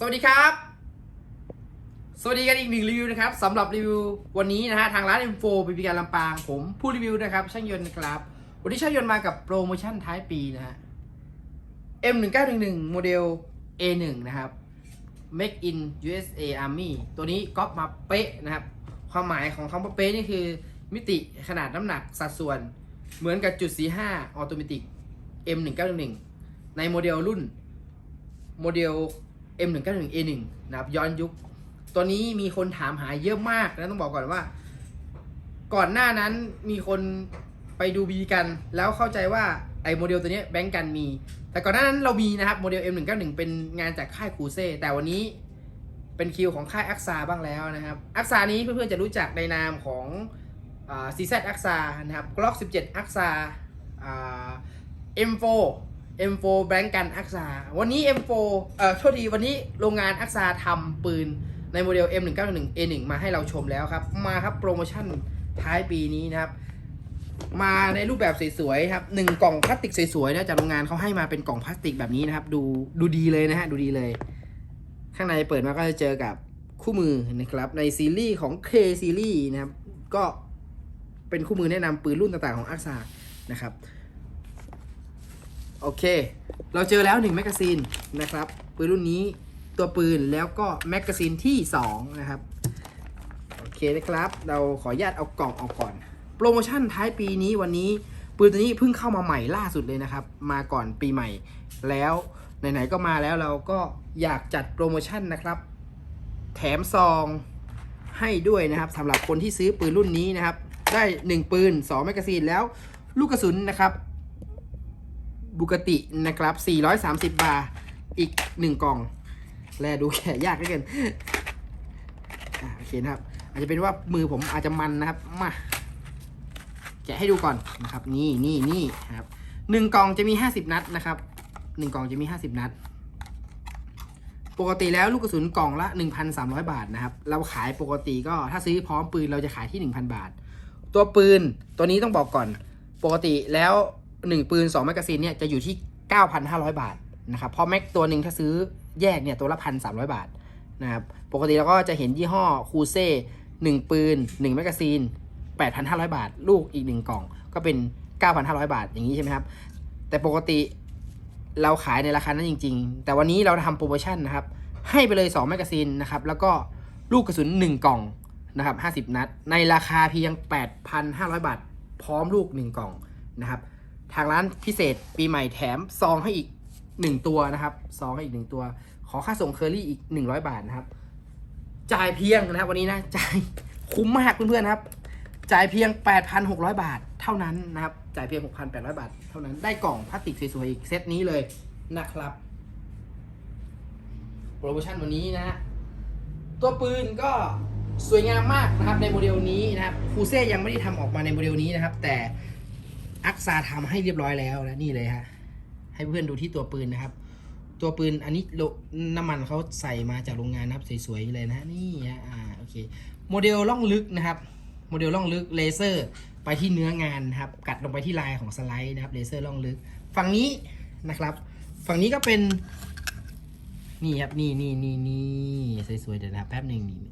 สวัสดีครับ สวัสดีกันอีกหนึ่งรีวิวนะครับสำหรับรีวิววันนี้นะฮะทางร้าน M4 ปีพีการลำปาง ผมผู้รีวิวนะครับ ช่างยนต์นะครับ วันนี้ช่างยนต์มากับโปรโมชั่นท้ายปีนะฮะ M1911 โมเดล A1 นะครับ Make in USA Army ตัวนี้ก๊อปมาเป๊ะนะครับ ความหมายของคำว่าเป๊ะนี่คือ มิติขนาดน้ำหนักสัดส่วนเหมือนกับจุด45ออโตเมติก M1911 ในโมเดลรุ่นโมเดล M191A1 นะครับย้อนยุค ตัวนี้มีคนถามหาเยอะมากนะต้องบอกก่อนว่า ก่อนหน้านั้นมีคนไปดูบีกัน แล้วเข้าใจว่าไอ้โมเดลตัวนี้แบงก์กันมี แต่ก่อนหน้านั้นเรามีนะครับโมเดล M191 เป็นงานจากค่ายคูเซ่แต่วันนี้เป็นคิวของค่ายอักซาบ้างแล้วนะครับอักซานี้เพื่อนๆจะรู้จักในนามของซีแซอักซานะครับกล็อก17อักซา M4 M4 แบงกันอักซาวันนี้ M4 เอ่อโทษทีวันนี้โรงงานอักซาทำปืนในโมเดล M191A1 มาให้เราชมแล้วครับ มาครับโปรโมชั่นท้ายปีนี้นะครับ มาในรูปแบบสวยๆครับหนึ่งกล่องพลาสติกสวยๆนะจากโรงงานเขาให้มาเป็นกล่องพลาสติกแบบนี้นะครับ ดูดูดีเลยนะฮะดูดีเลย ข้างในเปิดมาก็จะเจอกับคู่มือนะครับในซีรีส์ของ K ซีรีส์นะครับก็เป็นคู่มือแนะนำปืนรุ่นต่างๆของอักซานะครับ โอเค เราเจอแล้ว1แมกกาซีนนะครับ ปืนรุ่นนี้ตัวปืนแล้วก็แมกกาซีนที่ 2 นะครับ โอเคนะครับ เราขออนุญาตเอากล่องออกก่อน โปรโมชั่นท้ายปีนี้วันนี้ปืนตัวนี้เพิ่งเข้ามาใหม่ล่าสุดเลยนะครับ มาก่อนปีใหม่ แล้วไหนๆก็มาแล้วเราก็อยากจัดโปรโมชั่นนะครับ แถมซองให้ด้วยนะครับสำหรับคนที่ซื้อปืนรุ่นนี้นะครับ ได้ 1 ปืน 2 แมกกาซีนแล้วลูกกระสุนนะครับ บุกตินะครับ 430 บาทอีก 1 กล่อง แลดูแกะยากเหลือเกินโอเคนะครับ อาจจะเป็นว่ามือผมอาจจะมันนะครับ มาแกะให้ดูก่อนนะครับ นี่นี่นี่ครับหนึ่งกล่องจะมี 50 นัดนะครับหนึ่งกล่องจะมี 50 นัด ปกติแล้วลูกกระสุนกล่องละ 1,300 บาทนะครับ เราขายปกติก็ถ้าซื้อพร้อมปืนเราจะขายที่ 1,000 บาท ตัวปืนตัวนี้ต้องบอกก่อน ปกติแล้ว 1 ปืน 2 แมกกาซีนเนี่ยจะอยู่ที่ 9,500 บาทนะครับเพราะแม็กตัวหนึ่งถ้าซื้อแยกเนี่ยตัวละ1,300บาทนะครับปกติเราก็จะเห็นยี่ห้อคูเซ่1 ปืน 1 แมกกาซีน 8,500 บาท ลูกอีก 1 กล่องก็เป็น 9,500 บาทอย่างนี้ใช่ไหมครับ แต่ปกติเราขายในราคานั้นจริง ๆ แต่วันนี้เราทำโปรโมชั่นนะครับ ให้ไปเลย 2 แมกกาซีนนะครับ แล้วก็ลูกกระสุน 1 กล่องนะครับ50 นัด ในราคาเพียง 8,500 บาท พร้อมลูก 1 กล่องนะครับ ทางร้านพิเศษปีใหม่แถมซองให้อีก 1 ตัวนะครับซองให้อีก 1 ตัว ขอค่าส่งเคอรี่อีก 100 บาทนะครับ จ่ายเพียงนะครับวันนี้นะจ่ายคุ้มมากเพื่อนๆนะครับ จ่ายเพียง 8,600 บาทเท่านั้นนะครับ จ่ายเพียง 6,800 บาท เท่านั้นได้กล่องพลาสติกสวยๆอีกเซตนี้เลยนะครับ โปรโมชั่นวันนี้นะฮะตัวปืนก็สวยงามมากนะครับในโมเดลนี้นะครับคูเซ่ยังไม่ได้ทำออกมาในโมเดลนี้นะครับ แต่ อักซาทำให้เรียบร้อยแล้วนะนี่เลยฮะให้เพื่อนดูที่ตัวปืนนะครับ ตัวปืนอันนี้โลน้ำมันเขาใส่มาจากโรงงานนะครับสวยๆเลยนะฮะนี่ฮะอ่าโอเคโมเดลล่องลึกนะครับ โมเดลล่องลึกเลเซอร์ไปที่เนื้องานนะครับ กัดลงไปที่ลายของสไลด์นะครับเลเซอร์ล่องลึก ฝั่งนี้นะครับ ฝั่งนี้ก็เป็นนี่ครับนี่นี่นี่นี่สวยๆเดี๋ยวนะแป๊บหนึ่งนี่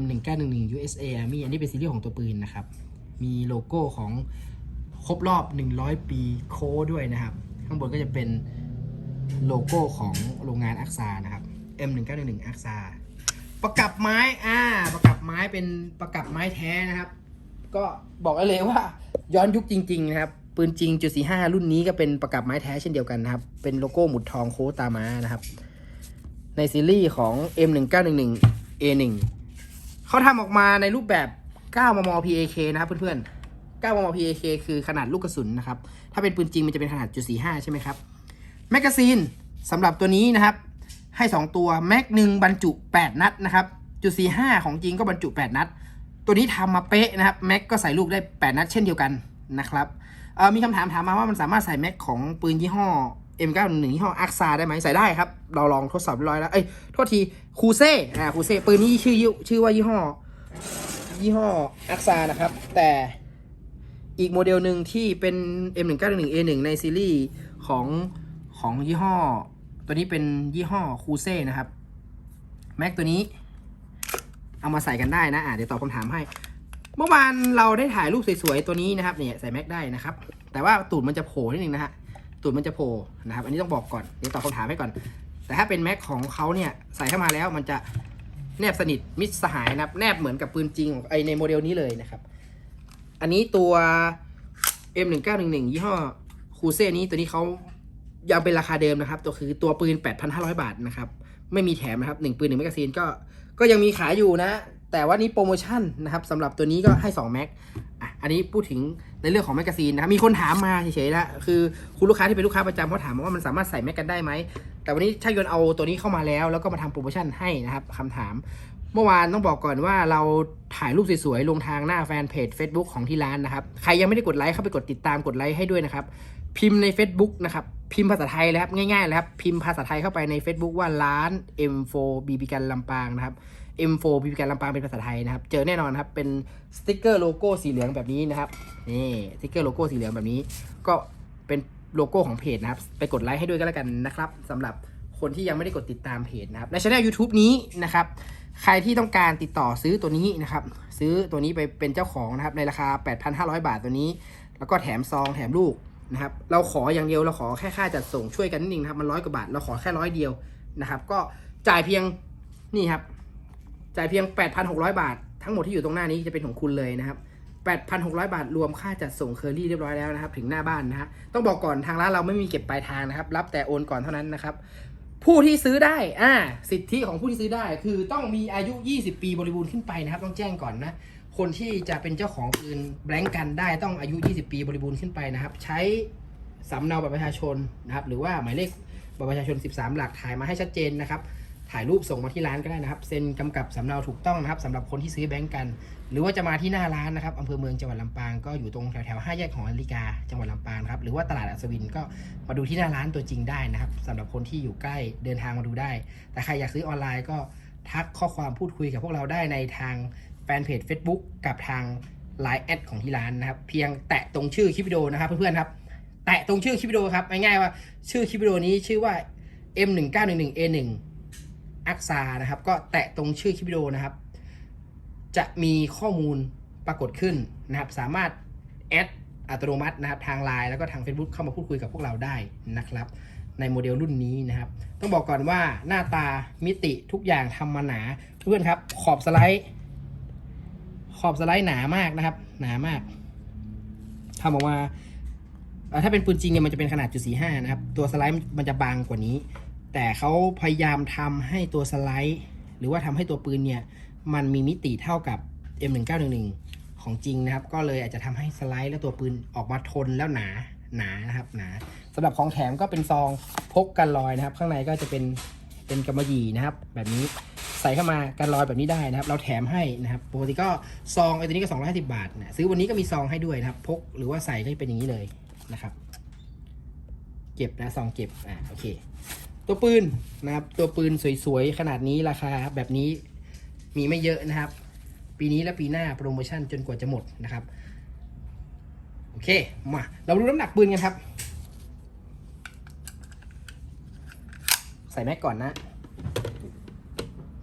M 1 9 1 1 USA Army อันนี้เป็นซีรีส์ของตัวปืนนะครับ มีโลโก้ของครบรอบ 100 ปีโค้ด้วยนะครับ ข้างบนก็จะเป็นโลโก้ของโรงงานอักซานะครับ M 1 9 1 1 อักซาประกับไม้อ่าประกับไม้เป็นประกับไม้แท้นะครับ ก็บอกได้เลยว่า ย้อนยุคจริง ๆ นะครับปืนจริงจุดสี่ห้ารุ่นนี้ก็เป็นประกับไม้แท้เช่นเดียวกันนะครับ เป็นโลโก้หมุดทองโค้ดตามานะครับ ในซีรีส์ของ M1911 A1 เขาทำออกมาในรูปแบบ 9 มม PAK นะครับเพื่อนๆ 9 มม PAK คือขนาดลูกกระสุนนะครับ ถ้าเป็นปืนจริงมันจะเป็นขนาดจุด45 ใช่ไหมครับ แมกกาซีนสำหรับตัวนี้นะครับ ให้ 2 ตัว แม็กหนึ่งบรรจุ 8 นัดนะครับ จุด45 ของจริงก็บรรจุ 8 นัด ตัวนี้ทำมาเป๊ะนะครับ แม็กก็ใส่ลูกได้ 8 นัดเช่นเดียวกันนะครับมีคำถามถามมาว่ามันสามารถใส่แม็กของปืนยี่ห้อ M911 ยี่ห้ออักซาได้ไหมใส่ได้ครับ เราลองทดสอบเรียบร้อยแล้ว เอ้ย โทษที คูเซ่ อ่า คูเซ่ ปืนนี้ชื่อชื่อว่ายี่ห้อ ยี่ห้ออักซานะครับ แต่อีกโมเดลหนึ่งที่เป็น M1911A1 ในซีรีส์ของของยี่ห้อ ตัวนี้เป็นยี่ห้อคูเซ่นะครับ แม็กตัวนี้ เอามาใส่กันได้นะอะเดี๋ยวตอบคำถามให้ เมื่อวานเราได้ถ่ายรูปสวยๆ ตัวนี้นะครับเนี่ยใส่แม็กได้นะครับ แต่ว่าตูดมันจะโผล่นิดนึงนะฮะตูดมันจะโผล่นะครับ อันนี้ต้องบอกก่อนเดี๋ยวตอบคำถามให้ก่อน แต่ถ้าเป็นแม็กของเขาเนี่ยใส่เข้ามาแล้วมันจะ แนบสนิทมิตรสหายนะครับ แนบเหมือนกับปืนจริงของไอในโมเดลนี้เลยนะครับ อันนี้ตัว M1911 ยี่ห้อคูเซ่นี้ตัวนี้เขายังเป็นราคาเดิมนะครับ ตัวคือตัวปืน 8,500 บาทนะครับ ไม่มีแถมนะครับหนึ่งปืนหนึ่งแมกกาซีนก็ก็ยังมีขายอยู่นะ แต่ว่านี้โปรโมชั่นนะครับสำหรับตัวนี้ก็ให้2แม็กอะอันนี้พูดถึงในเรื่องของแมกกาซีนนะครับมีคนถามมาเฉยๆนะคือคุณลูกค้าที่เป็นลูกค้าประจำเขาถามว่ามันสามารถใส่แม็กกันได้ไหม แต่วันนี้ช่างยนต์เอาตัวนี้เข้ามาแล้ว แล้วก็มาทำโปรโมชั่นให้นะครับคำถาม เมื่อวานต้องบอกก่อนว่าเราถ่ายรูปสวยๆลงทางหน้าแฟนเพจ Facebook ของที่ร้านนะครับใครยังไม่ได้กดไลค์เข้าไปกดติดตามกดไลค์ให้ด้วยนะครับพิมพ์ใน Facebook นะครับพิมพ์ภาษาไทยแล้วครับง่ายๆแล้วครับพิมพ์ภาษาไทยเข้าไปใน Facebook ว่าร้าน M4 BB กันลำปางนะครับ M4 BB กันลำปางเป็นภาษาไทยนะครับ เจอแน่นอนครับ เป็นสติกเกอร์โลโก้สีเหลืองแบบนี้นะครับ นี่สติกเกอร์โลโก้สีเหลืองแบบนี้ ก็เป็นโลโก้ของเพจนะครับ ไปกดไลค์ให้ด้วยก็แล้วกันนะครับสำหรับคนที่ยังไม่ได้กดติดตามเพจนะครับ ในช่อง YouTube นี้นะครับ ใครที่ต้องการติดต่อซื้อตัวนี้นะครับ ซื้อตัวนี้ไปเป็นเจ้าของนะครับ ในราคา 8,500 บาทตัวนี้ แล้วก็แถมซองแถมลูกนะครับ เราขออย่างเดียวเราขอแค่ค่าจัดส่งช่วยกันนิดนึงนะครับ มันร้อยกว่าบาท เราขอแค่ร้อยเดียวนะครับ ก็จ่ายเพียงนี่ครับ จ่ายเพียง 8,600 บาท ทั้งหมดที่อยู่ตรงหน้านี้จะเป็นของคุณเลยนะครับ 8,600 บาทรวมค่าจัดส่งเคอรี่เรียบร้อยแล้วนะครับ ถึงหน้าบ้านนะฮะต้องบอกก่อนทางร้านเราไม่มีเก็บปลายทางนะครับ รับแต่โอนก่อนเท่านั้นนะครับ ผู้ที่ซื้อได้อ่าสิทธิของผู้ที่ซื้อได้ คือต้องมีอายุ 20 ปีบริบูรณ์ขึ้นไปนะครับ ต้องแจ้งก่อนนะคนที่จะเป็นเจ้าของปืนแบงก์กันได้ต้องอายุ 20 ปีบริบูรณ์ขึ้นไปนะครับ ใช้สำเนาบัตรประชาชนนะครับ หรือว่าหมายเลขบัตรประชาชน 13 หลักถ่ายมาให้ชัดเจนนะครับ ถ่ายรูปส่งมาที่ร้านก็ได้นะครับเซ็นกำกับสำเนาถูกต้องนะครับสำหรับคนที่ซื้อแบงก์กัน หรือว่าจะมาที่หน้าร้านนะครับอำเภอเมืองจังหวัดลำปางก็อยู่ตรงแถวแถวๆห้าแยกของอลิกาจังหวัดลำปางครับหรือว่าตลาดอัศวินก็มาดูที่หน้าร้านตัวจริงได้นะครับสำหรับคนที่อยู่ใกล้เดินทางมาดูได้ แต่ใครอยากซื้อออนไลน์ก็ทักข้อความพูดคุยกับพวกเราได้ในทางแฟนเพจ Facebook กับทาง Line แอดของที่ร้านนะครับเพียงแตะตรงชื่อคลิปวิดีโอนะครับเพื่อนๆครับแตะตรงชื่อคลิปวิดีโอครับง่ายๆว่าชื่อคลิปวิดีโอนี้ชื่อว่า M1911A1 อักษานะครับ ก็แตะตรงชื่อคลิปวิดีโอนะครับ จะมีข้อมูลปรากฏขึ้นนะครับ สามารถแอดอัตโนมัตินะครับทาง Line แล้วก็ทาง Facebook เข้ามาพูดคุยกับพวกเราได้นะครับ ในโมเดลรุ่นนี้นะครับ ต้องบอกก่อนว่าหน้าตามิติทุกอย่างทำมาหนาเพื่อนครับ ขอบสไลด์ ขอบสไลด์หนามากนะครับ หนามากทำออกมาถ้าเป็นปืนจริงเนี่ยมันจะเป็นขนาดจุดสี่ห้านะครับ ตัวสไลด์มันจะบางกว่านี้ แต่เขาพยายามทำให้ตัวสไลด์ หรือว่าทำให้ตัวปืนเนี่ย มันมีมิติเท่ากับ M1911 ของจริงนะครับ ก็เลยอาจจะทำให้สไลด์และตัวปืนออกมาทนแล้วหนาหนานะครับหนาสำหรับของแถมก็เป็นซองพกกันรอยนะครับ ข้างในก็จะเป็นเป็นกำมะหยี่นะครับ แบบนี้ใส่เข้ามากันรอยแบบนี้ได้นะครับ เราแถมให้นะครับปกติก็ซองไอ้ตัวนี้ก็250 บาทนะซื้อวันนี้ก็มีซองให้ด้วยนะครับ พกหรือว่าใส่ก็เป็นอย่างนี้เลยนะครับ เก็บนะซองเก็บอ่าโอเค ตัวปืนนะครับ ตัวปืนสวยๆ ขนาดนี้ราคาแบบนี้มีไม่เยอะนะครับ ปีนี้และปีหน้าโปรโมชั่นจนกว่าจะหมดนะครับ โอเค มา เราดูน้ำหนักปืนกันครับ ใส่แม็กก่อนนะ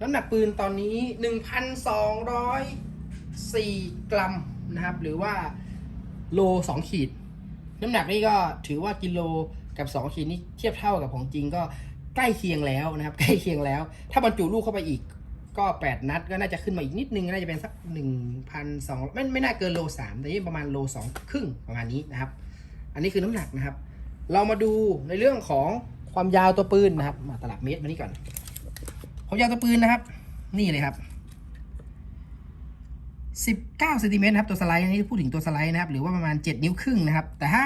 น้ำหนักปืนตอนนี้ 1,204 กรัมนะครับ หรือว่าโล 2 ขีด น้ำหนักนี่ก็ถือว่ากิโล กับ2ขีดนี่เทียบเท่ากับของจริงก็ใกล้เคียงแล้วนะครับ ใกล้เคียงแล้ว ถ้าบรรจุลูกเข้าไปอีกก็ 8 นัดก็น่าจะขึ้นมาอีกนิดนึง น่าจะเป็นสัก 1,200ไม่ไม่น่าเกินโล 3 แต่นี่ประมาณโล 2 ครึ่งประมาณนี้นะครับ อันนี้คือน้ำหนักนะครับ เรามาดูในเรื่องของความยาวตัวปืนนะครับ มาตลับเมตรมานี่ก่อน ความยาวตัวปืนนะครับ นี่เลยครับ19เซนติเมตรครับตัวสไลด์อันนี้พูดถึงตัวสไลด์นะครับ หรือว่าประมาณ 7 นิ้วครึ่งนะครับ แต่ถ้า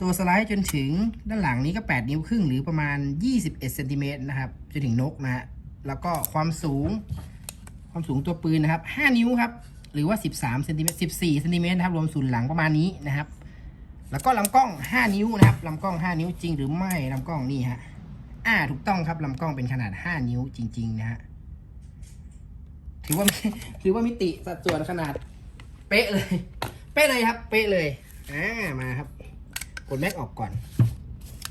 ตัวสไลด์จนถึงด้านหลังนี้ก็ 8 นิ้วครึ่งหรือประมาณ 21เซนติเมตรนะครับจนถึงนกนะฮะแล้วก็ความสูง ความสูงตัวปืนนะครับ 5 นิ้วครับ หรือว่า 13เซนติเมตร14เซนติเมตรนะครับรวมศูนย์หลังประมาณนี้นะครับ แล้วก็ลำกล้อง 5 นิ้วนะครับลำกล้อง 5 นิ้วจริงหรือไม่ลำกล้องนี่ฮะอ่าถูกต้องครับลำกล้องเป็นขนาด 5 นิ้วจริง ๆ นะฮะถือว่าถือว่ามิติสัดส่วนขนาด เป๊ะเลย เป๊ะเลยครับ เป๊ะเลยอ่ามาครับ กดแม็กออกก่อน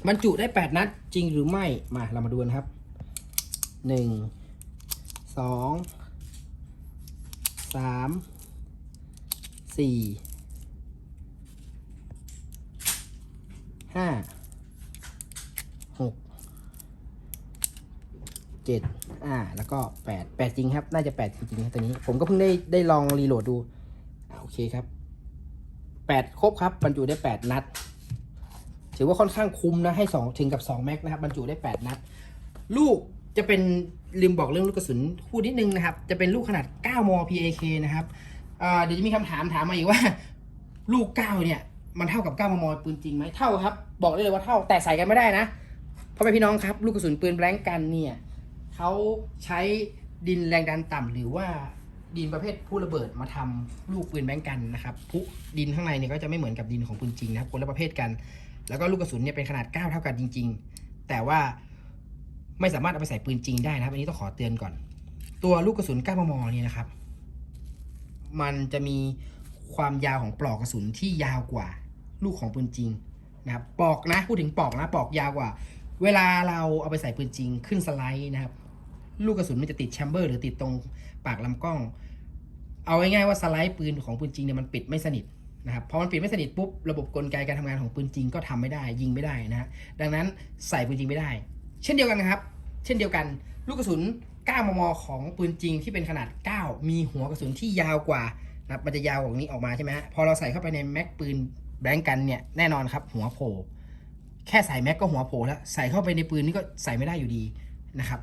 บรรจุได้แปดนัด จริงหรือไม่ มาเรามาดูกันครับหนึ่งสองสามสี่ห้าหกเจ็ดอ่า แล้วก็แปดแปดจริงครับ น่าจะแปดจริงๆครับตัวนี้ ผมก็เพิ่งได้ได้ลองรีโหลดดู โอเคครับแปดครบครับบรรจุได้แปดนัด ถือว่าค่อนข้างคุ้มนะให้สองถึงกับสองแม็กนะครับบรรจุได้แปดนัด ลูกจะเป็นลืมบอกเรื่องลูกกระสุนพูดนิดนึงนะครับ จะเป็นลูกขนาด 9 ม PAK นะครับเดี๋ยวจะมีคำถามถามมาอีกว่า ลูก 9 เนี่ย มันเท่ากับ 9 มมปืนจริงไหมเท่าครับ บอกได้เลยว่าเท่าแต่ใส่กันไม่ได้นะพ่อแม่พี่น้องครับ ลูกกระสุนปืนแบงก์กันเนี่ยเขาใช้ดินแรงดันต่ำหรือว่าดินประเภทผู้ระเบิดมาทำลูกปืนแบงก์กันนะครับผู้ดินข้างในเนี่ยก็จะไม่เหมือนกับดินของปืนจริงนะครับคนละประเภทกัน แล้วก็ลูกกระสุนเนี่ยเป็นขนาด 9 เท่ากันจริง ๆ แต่ว่าไม่สามารถเอาไปใส่ปืนจริงได้นะครับ อันนี้ต้องขอเตือนก่อน ตัวลูกกระสุน 9 มมเนี่ยนะครับ มันจะมีความยาวของปลอกกระสุนที่ยาวกว่า ลูกของปืนจริงนะครับ ปลอกนะ พูดถึงปลอกนะ ปลอกยาวกว่า เวลาเราเอาไปใส่ปืนจริง ขึ้นสไลด์นะครับ ลูกกระสุนมันจะติดแชมเบอร์หรือติดตรงปากลำกล้อง เอาง่ายๆว่าสไลด์ปืนของปืนจริงเนี่ยมันปิดไม่สนิท นะครับพอมันปิดไม่สนิทปุ๊บระบบกลไกการทำงานของปืนจริงก็ทำไม่ได้ ยิงไม่ได้นะฮะดังนั้นใส่ปืนจริงไม่ได้ เช่นเดียวกันนะครับ เช่นเดียวกัน ลูกกระสุน 9 มม ของปืนจริงที่เป็นขนาด 9 มีหัวกระสุนที่ยาวกว่านะมันจะยาวกว่านี้ออกมาใช่ไหมฮะพอเราใส่เข้าไปในแม็กปืนแบงก์กันเนี่ยแน่นอนครับหัวโผล่แค่ใส่แม็กก็หัวโผล่แล้วใส่เข้าไปในปืนนี่ก็ใส่ไม่ได้อยู่ดีนะครับ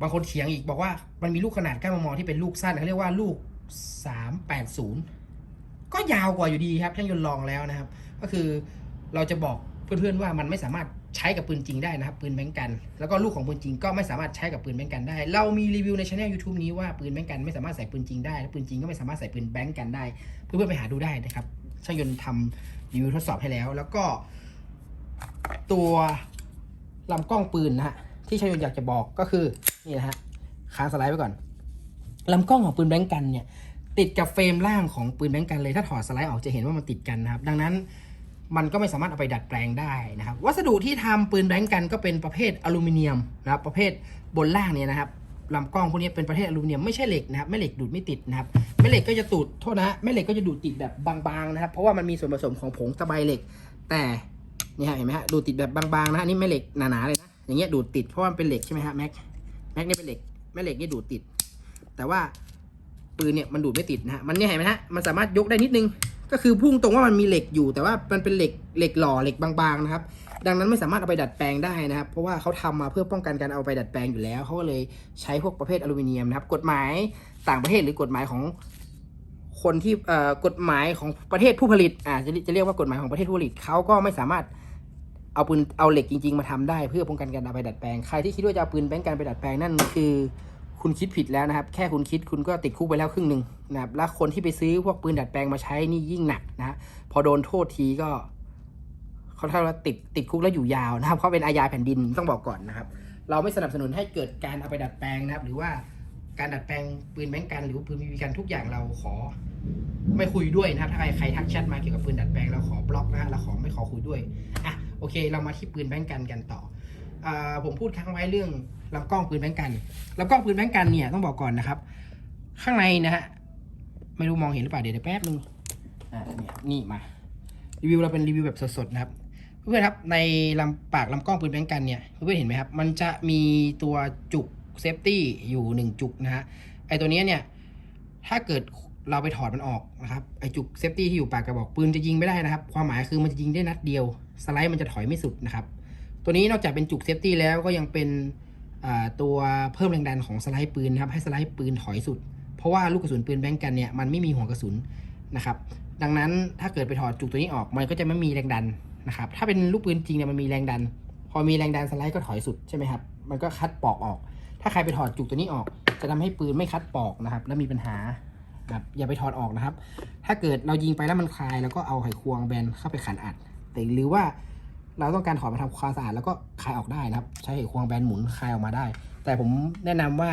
บางคนเถียงอีกบอกว่ามันมีลูกขนาด9มมที่เป็นลูกสั้นเขาเรียกว่าลูก 380 ก็ยาวกว่าอยู่ดีครับช่างยนต์ลองแล้วนะครับ ก็คือเราจะบอกเพื่อนๆว่ามันไม่สามารถใช้กับปืนจริงได้นะครับ ปืนแบงกัน แล้วก็ลูกของปืนจริงก็ไม่สามารถใช้กับปืนแบงกันได้ เรามีรีวิวในช anel YouTube นี้ว่าปืนแบงกันไม่สามารถใส่ปืนจริงได้และปืนจริงก็ไม่สามารถใส่ปืนแบงกันได้ เพื่อนๆไปหาดูได้นะครับช่างยนต์ทำรีวิวทดสอบให้แล้ว แล้วก็ ตัวลำกล้องปืนนะฮะที่ชายนอยากจะบอกก็คือนี่นะฮะค้างสไลด์ไว้ก่อนลำกล้องของปืนแบงกันเนี่ย ติดกับเฟรมล่างของปืนแบงก์กันเลย ถ้าถอดสไลด์ออกจะเห็นว่ามันติดกันนะครับ ดังนั้นมันก็ไม่สามารถเอาไปดัดแปลงได้นะครับ วัสดุที่ทำปืนแบงก์กันก็เป็นประเภทอลูมิเนียมนะครับ ประเภทบนล่างเนี่ยนะครับลำกล้องพวกนี้เป็นประเภทอลูมิเนียมไม่ใช่เหล็กนะครับแม่เหล็กดูดไม่ติดนะครับแม่เหล็กก็จะตูดโทษนะฮะแม่เหล็กก็จะดูดติดแบบบางๆนะครับ เพราะว่ามันมีส่วนผสมของผงตะไบเหล็ก แต่นี่ฮะเห็นไหมฮะดูดติดแบบบางๆนะอันนี้แม่เหล็กหนาๆเลยนะอย่างเงี้ยดูดติดเพราะว่ามันเป็นเหล็กใช่ไหมฮะแม็กแม็กนี่เป็นเหล็กแม่เหล็กนี่ดูดติด แต่ว่า ปืนเนี่ยมันดูดไม่ติดนะฮะมันเนี่ยเห็นไหมฮะมันสามารถยกได้นิดนึง ก็คือพุ่งตรงว่ามันมีเหล็กอยู่ แต่ว่ามันเป็นเหล็กเหล็กหล่อเหล็กบางๆนะครับดังนั้นไม่สามารถเอาไปดัดแปลงได้นะครับ เพราะว่าเขาทำมาเพื่อป้องกันการเอาไปดัดแปลงอยู่แล้วเขาก็เลยใช้พวกประเภทอลูมิเนียมนะครับ กฎหมายต่างประเทศหรือกฎหมายของคนที่เอ่อกฎหมายของประเทศผู้ผลิตอ่าจะจะเรียกว่ากฎหมายของประเทศผู้ผลิตเขาก็ไม่สามารถเอาปืนเอาเหล็กจริง ๆ มาทำได้ เพื่อป้องกันการเอาไปดัดแปลงใครที่คิดว่าจะเอาปืนแบงก์กันไปดัดแปลงนั่นคือ คุณคิดผิดแล้วนะครับ แค่คุณคิดคุณก็ติดคุกไปแล้วครึ่งหนึ่งนะครับ และคนที่ไปซื้อพวกปืนดัดแปลงมาใช้นี่ยิ่งหนักนะพอโดนโทษทีก็เขาเท่าว่าติดติดคุกแล้วอยู่ยาวนะครับเพราะเป็นอาญาแผ่นดินต้องบอกก่อนนะครับ เราไม่สนับสนุนให้เกิดการเอาไปดัดแปลงนะครับ หรือว่าการดัดแปลงปืนแบงก์กันหรือปืนบีกันทุกอย่างเราขอ ไม่คุยด้วยนะครับ ถ้าใครใครทักแชทมาเกี่ยวกับปืนดัดแปลงเราขอบล็อกนะเราขอไม่ขอคุยด้วยอะโอเค เรามาที่ปืนแบงก์กันกันต่อ ผมพูดค้างไว้เรื่องลำกล้องปืนแบงกันลำกล้องปืนแบงกันเนี่ยต้องบอกก่อนนะครับ ข้างในนะฮะไม่รู้มองเห็นหรือเปล่าเดี๋ยวเดี๋ยวแป๊บนึงอ่าเนี่ยนี่มารีวิวเราเป็นรีวิวแบบสดๆนะครับเพื่อนครับในลำปากลำกล้องปืนแบงกันเนี่ยเพื่อนเห็นไหมครับ มันจะมีตัวจุกเซฟตี้อยู่หนึ่งจุกนะฮะไอตัวเนี้ยเนี่ยถ้าเกิดเราไปถอดมันออกนะครับไอจุกเซฟตี้ที่อยู่ปากกระบอกปืนจะยิงไม่ได้นะครับ ความหมายคือมันจะยิงได้นัดเดียว สไลด์มันจะถอยไม่สุดนะครับ ตัวนี้นอกจากเป็นจุกเซฟตี้แล้วก็ยังเป็นตัวเพิ่มแรงดันของสไลด์ปืนนะครับให้สไลด์ปืนถอยสุด เพราะว่าลูกกระสุนปืนแบงกันเนี่ยมันไม่มีหัวกระสุนนะครับดังนั้นถ้าเกิดไปถอดจุกตัวนี้ออกมันก็จะไม่มีแรงดันนะครับถ้าเป็นลูกปืนจริงเนี่ยมันมีแรงดัน พอมีแรงดันสไลด์ก็ถอยสุดใช่ไหมครับมันก็คัดปอกออก ถ้าใครไปถอดจุกตัวนี้ออก จะทำให้ปืนไม่คัดปอกนะครับแล้วมีปัญหาครับอย่าไปถอดออกนะครับ ถ้าเกิดเรายิงไปแล้วมันคลาย แล้วก็เอาไขควงแบนเข้าไปขันอัดแต่หรือว่า เราต้องการถอดมาทำความสะอาดแล้วก็คลายออกได้นะครับ ใช้ไขควงแบนหมุนคลายออกมาได้ แต่ผมแนะนำว่า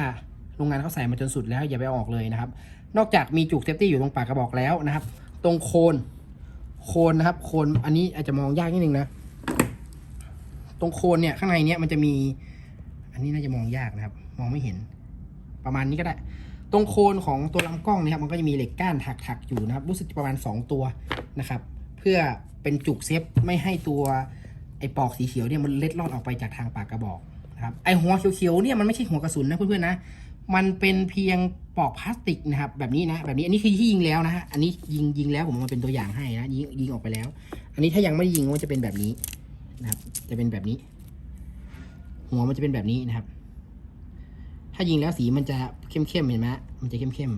โรงงานเขาใส่มาจนสุดแล้วอย่าไปอออกเลยนะครับ นอกจากมีจุกเซฟตี้อยู่ตรงปากกระบอกแล้วนะครับ ตรงโคนโคนนะครับ โคนอันนี้อาจจะมองยากนิดนึงนะ ตรงโคนเนี่ยข้างในเนี่ยมันจะมี อันนี้น่าจะมองยากนะครับ มองไม่เห็น ประมาณนี้ก็ได้ ตรงโคนของตัวลำกล้องนะครับ มันก็จะมีเหล็กก้านถักๆอยู่นะครับ รู้สึกประมาณ 2 ตัวนะครับ เพื่อเป็นจุกเซฟไม่ให้ตัว ไอ้ปอกสีเขียวเนี่ยมันเล็ดลอดออกไปจากทางปากกระบอกนะครับไอ้หัวเขียวๆเนี่ยมันไม่ใช่หัวกระสุนนะเพื่อนๆนะมันเป็นเพียงปอกพลาสติกนะครับ แบบนี้นะแบบนี้อันนี้คือที่ยิงแล้วนะฮะอันนี้ยิงยิงแล้วผมมาเป็นตัวอย่างให้นะยิงยิงออกไปแล้ว อันนี้ถ้ายังไม่ได้ยิงมันจะเป็นแบบนี้นะครับ จะเป็นแบบนี้ หัวมันจะเป็นแบบนี้นะครับ ถ้ายิงแล้วสีมันจะเข้มๆเห็นไหมมันจะเข้ม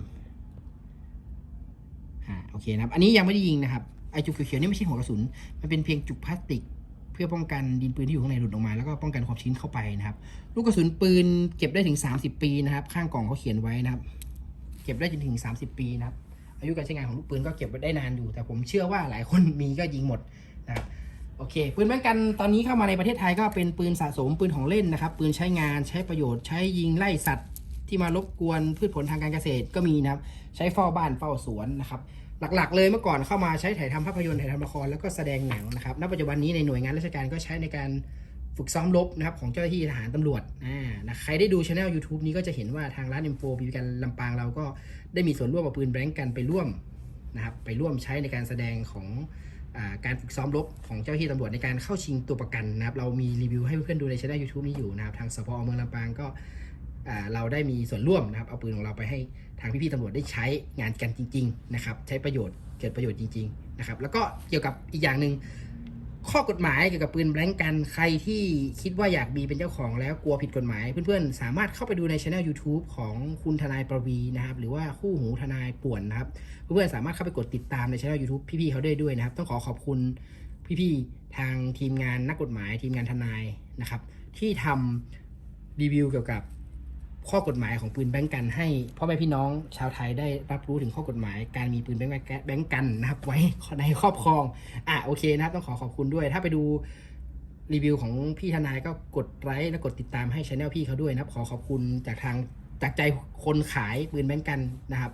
ๆอ่าโอเคนะครับ อันนี้ยังไม่ได้ยิงนะครับไอจุกเขียวๆนี่ไม่ใช่หัวกระสุน มันเป็นเพียงจุกพลาสติก เพื่อป้องกันดินปืนที่อยู่ข้างในหลุดออกมา แล้วก็ป้องกันความชื้นเข้าไปนะครับ ลูกกระสุนปืนเก็บได้ถึง 30 ปีนะครับ ข้างกล่องเขาเขียนไว้นะครับ เก็บได้จนถึง 30 ปีนะครับ อายุการใช้งานของลูกปืนก็เก็บไว้ได้นานอยู่ แต่ผมเชื่อว่าหลายคนมีก็ยิงหมดนะครับโอเค ปืนแบงกันตอนนี้เข้ามาในประเทศไทยก็เป็นปืนสะสมปืนของเล่นนะครับ ปืนใช้งานใช้ประโยชน์ใช้ยิงไล่สัตว์ที่มารบกวนพืชผลทางการเกษตรก็มีนะครับ ใช้เฝ้าบ้านเฝ้าสวนนะครับ หลักๆ เลยเมื่อก่อนเข้ามาใช้ถ่ายทำภาพยนตร์ถ่ายทำละครแล้วก็แสดงหนังนะครับ ณ ปัจจุบันนี้ในหน่วยงานราชการก็ใช้ในการฝึกซ้อมรบนะครับของเจ้าหน้าที่ทหารตำรวจอ่านะใครได้ดูช anel YouTube นี้ก็จะเห็นว่าทางร้าน M4 ปีกันลำปางเราก็ได้มีส่วนร่วมกับปืนแบงกันไปร่วมนะครับไปร่วมใช้ในการแสดงของอการฝึกซ้อมรบของเจ้าหน้าที่ตำรวจในการเข้าชิงตัวประกันนะครับ เรามีรีวิวให้เพื่อนๆดูในช anel YouTube นี้อยู่นะครับ ทางสพเมืองลำปางก็ เราได้มีส่วนร่วมนะครับเอาปืนของเราไปให้ทางพี่ๆตำรวจได้ใช้งานกันจริงๆนะครับใช้ประโยชน์เกิดประโยชน์จริงๆนะครับแล้วก็เกี่ยวกับอีกอย่างหนึ่งข้อกฎหมายเกี่ยวกับปืนแบล็งกันใครที่คิดว่าอยากมีเป็นเจ้าของแล้วกลัวผิดกฎหมาย เพื่อนๆ สามารถเข้าไปดูในช anel YouTube ของคุณทนายประวีนะครับหรือว่าคู่หูทนายป่วนนะครับเพื่อนๆสามารถเข้าไปกดติดตามในช anel YouTube พี่ๆเขาได้ด้วยนะครับ ต้องขอขอบคุณพี่ๆทางทีมงานนักกฎหมายทีมงานทนายนะครับที่ทำรีวิวเกี่ยวกับ ข้อกฎหมายของปืนแบงก์กันให้พ่อแม่พี่น้องชาวไทยได้รับรู้ถึงข้อกฎหมาย การมีปืนแบงก์แบงก์กันนะครับ ไว้ในครอบครอง อะโอเคนะครับ ต้องขอขอบคุณด้วย ถ้าไปดูรีวิวของพี่ทนายก็กดไลค์และกดติดตามให้ช anel พี่เขาด้วยนะครับ ขอขอบคุณจากทางจากใจคนขายปืนแบงก์กันนะครับ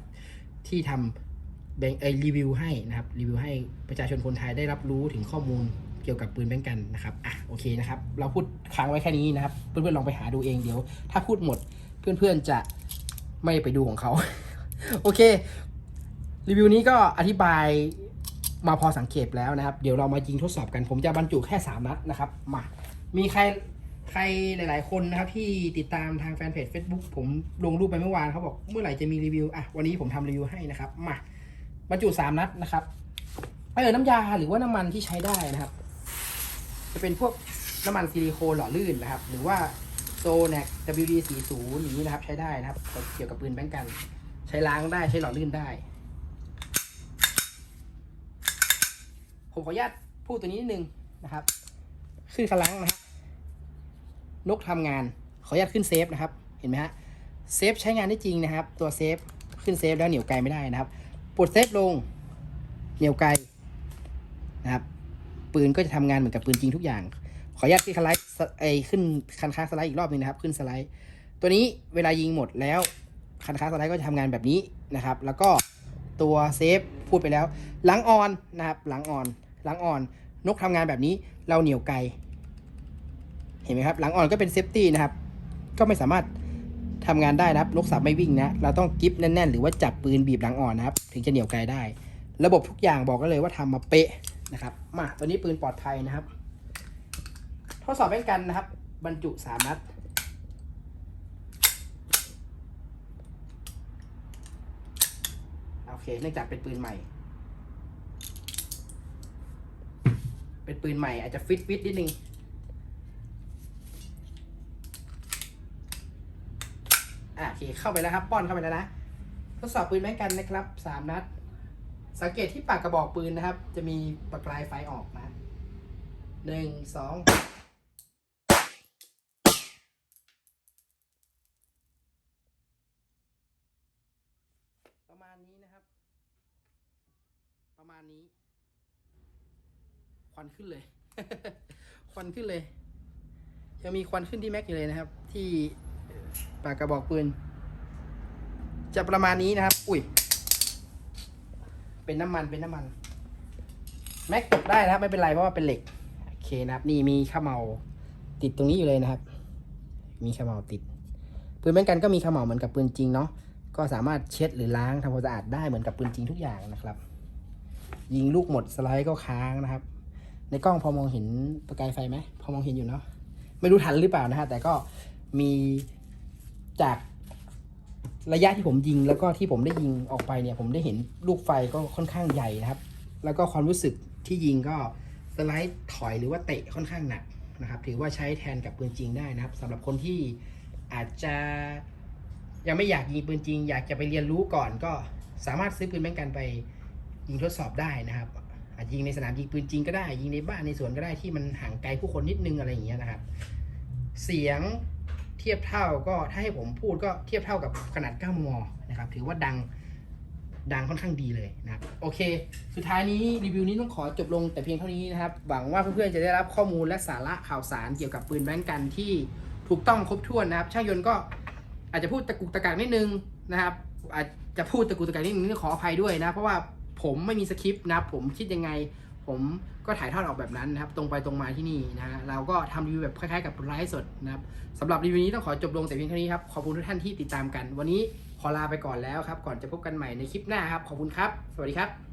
ที่ทำแบงเออรีวิวให้นะครับรีวิวให้ประชาชนคนไทยได้รับรู้ถึงข้อมูลเกี่ยวกับปืนแบงก์กันนะครับอะโอเคนะครับ เราพูดค้างไว้แค่นี้นะครับเพื่อนๆลองไปหาดูเองเดี๋ยว ถ้าพูดหมด เพื่อนๆจะไม่ไปดูของเขา โอเค รีวิวนี้ก็อธิบายมาพอสังเกตแล้วนะครับ เดี๋ยวเรามายิงทดสอบกัน ผมจะบรรจุแค่ 3 นัดนะครับ มา มีใครใครหลาย ๆ คนนะครับที่ติดตามทางแฟนเพจ Facebook ผมลงรูปไปเมื่อวานเขาบอกเมื่อไหร่จะมีรีวิว อะ วันนี้ผมทำรีวิวให้นะครับ มาบรรจุ 3 นัดนะครับเออน้ำยาหรือว่าน้ำมันที่ใช้ได้นะครับ จะเป็นพวกน้ำมันซิลิโคนหล่อลื่นนะครับ หรือว่า โซแนก WD40 อย่างนี้นะครับใช้ได้นะครับ เกี่ยวกับปืนแบงกัน ใช้ล้างได้ใช้หล่อลื่นได้ ผมขออนุญาตพูดตัวนี้นิดนึงนะครับ ขึ้นคลังนะครับนกทำงาน ขออนุญาตขึ้นเซฟนะครับ เห็นไหมฮะ เซฟใช้งานได้จริงนะครับ ตัวเซฟขึ้นเซฟแล้วเหนี่ยวไกลไม่ได้นะครับ ปลดเซฟลง เหนี่ยวไกลนะครับ ปืนก็จะทำงานเหมือนกับปืนจริงทุกอย่าง ขออนุญาตที่สไลด์ไอขึ้นคันค้างสไลด์อีกรอบหนึงนะครับ ขึ้นสไลด์ ตัวนี้เวลายิงหมดแล้วคันค้างสไลด์ก็จะทำงานแบบนี้นะครับ แล้วก็ตัวเซฟพูดไปแล้ว หลังออนนะครับ หลังออน หลังออน นกทำงานแบบนี้เราเหนียวไกล เห็นไหมครับ หลังออนก็เป็นเซฟตี้นะครับ ก็ไม่สามารถทำงานได้นะครับ นกสับไม่วิ่งนะ เราต้องกิฟแน่นๆ หรือว่าจับปืนบีบหลังอ่อนนะครับ ถึงจะเหนียวไกลได้ ระบบทุกอย่างบอกกันเลยว่าทำมาเป๊ะนะครับ มาตัวนี้ปืนปลอดภัยนะครับ ทดสอบแบงกันนะครับ บรรจุสามนัดโอเคเนื่องจากเป็นปืนใหม่ เป็นปืนใหม่อาจจะฟิตฟิตนิดนึงอะโอเคเข้าไปแล้วครับ ป้อนเข้าไปแล้วนะทดสอบปืนแม่งกันนะครับสามนัด สังเกตที่ปากกระบอกปืนนะครับ จะมีประกายไฟออกนะหนึ่งสอง ประมาณนี้นะครับ ประมาณนี้ ค วันขึ้นเลย ควันขึ้นเลย ยังมีควันขึ้นที่แม็กอยู่เลยนะครับ ที่ปากกระบอกปืน จะประมาณนี้นะครับ อุ้ย เป็นน้ำมันเป็นน้ำมัน แม็กตกได้นะครับไม่เป็นไรเพราะว่าเป็นเหล็ก โอเคนะครับ นี่มีข้าวเมาติดตรงนี้อยู่เลยนะครับ มีขมเหลาติด ปืนแบงกันก็มีขมเหลาเหมือนกับปืนจริงเนาะ ก็สามารถเช็ดหรือล้างทำความสะอาดได้เหมือนกับปืนจริงทุกอย่างนะครับยิงลูกหมดสไลด์ก็ค้างนะครับ ในกล้องพอมองเห็นประกายไฟไหมพอมองเห็นอยู่เนาะไม่รู้ทันหรือเปล่านะฮะแต่ก็มีจากระยะที่ผมยิงแล้วก็ที่ผมได้ยิงออกไปเนี่ย ผมได้เห็นลูกไฟก็ค่อนข้างใหญ่นะครับ แล้วก็ความรู้สึกที่ยิงก็สไลด์ถอยหรือว่าเตะค่อนข้างหนักนะครับ ถือว่าใช้แทนกับปืนจริงได้นะครับสำหรับคนที่อาจจะยังไม่อยากยิงปืนจริง อยากจะไปเรียนรู้ก่อนก็สามารถซื้อปืนแบงกันไปยิงทดสอบได้นะครับ อาจยิงในสนามยิงปืนจริงก็ได้ ยิงในบ้านในสวนก็ได้ที่มันห่างไกลผู้คนนิดนึงอะไรอย่างเงี้ยนะครับ เสียงเทียบเท่าก็ถ้าให้ผมพูดก็เทียบเท่ากับขนาด 9 มม นะครับ ถือว่าดังดังค่อนข้างดีเลยนะครับโอเค สุดท้ายนี้รีวิวนี้ต้องขอจบลงแต่เพียงเท่านี้นะครับ หวังว่าเพื่อนๆจะได้รับข้อมูลและสาระข่าวสารเกี่ยวกับปืนแบงก์กันที่ถูกต้องครบถ้วนนะครับ ช่างยนต์ก็อาจจะพูดตะกุกตะกักนิดนึงนะครับ อาจจะพูดตะกุกตะกักนิดนึงขออภัยด้วยนะ เพราะว่า ผมไม่มีสคริปต์นะครับผมคิดยังไง ผมก็ถ่ายทอดออกแบบนั้นนะครับ ตรงไปตรงมาที่นี่นะฮะเราก็ทำรีวิวแบบคล้ายๆกับไลฟ์สดนะครับสำหรับรีวิวนี้ต้องขอจบลงแต่เพียงเท่านี้ครับขอบคุณทุกท่านที่ติดตามกัน วันนี้ขอลาไปก่อนแล้วครับ ก่อนจะพบกันใหม่ในคลิปหน้าครับขอบคุณครับ สวัสดีครับ